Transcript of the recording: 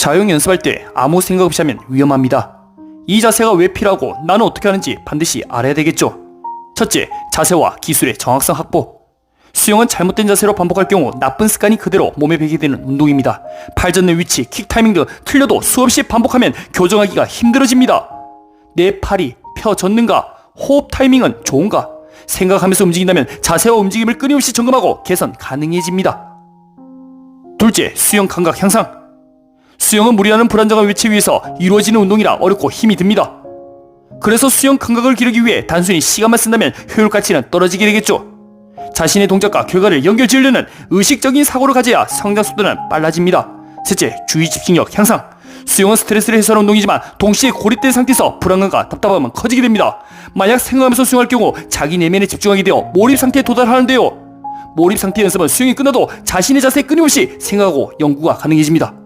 자영 연습할 때 아무 생각 없이 하면 위험합니다. 이 자세가 왜 필요하고 나는 어떻게 하는지 반드시 알아야 되겠죠. 첫째, 자세와 기술의 정확성 확보. 수영은 잘못된 자세로 반복할 경우 나쁜 습관이 그대로 몸에 배게 되는 운동입니다. 팔 젓는 위치, 킥 타이밍 등 틀려도 수없이 반복하면 교정하기가 힘들어집니다. 내 팔이 펴졌는가? 호흡 타이밍은 좋은가? 생각하면서 움직인다면 자세와 움직임을 끊임없이 점검하고 개선 가능해집니다. 둘째, 수영 감각 향상. 수영은 무리하는 불안정한 위치 위에서 이루어지는 운동이라 어렵고 힘이 듭니다. 그래서 수영 감각을 기르기 위해 단순히 시간만 쓴다면 효율 가치는 떨어지게 되겠죠. 자신의 동작과 결과를 연결 지으려는 의식적인 사고를 가져야 성장 속도는 빨라집니다. 셋째, 주의 집중력 향상. 수영은 스트레스를 해소하는 운동이지만 동시에 고립된 상태에서 불안감과 답답함은 커지게 됩니다. 만약 생각하면서 수영할 경우 자기 내면에 집중하게 되어 몰입 상태에 도달하는데요. 몰입 상태 연습은 수영이 끝나도 자신의 자세에 끊임없이 생각하고 연구가 가능해집니다.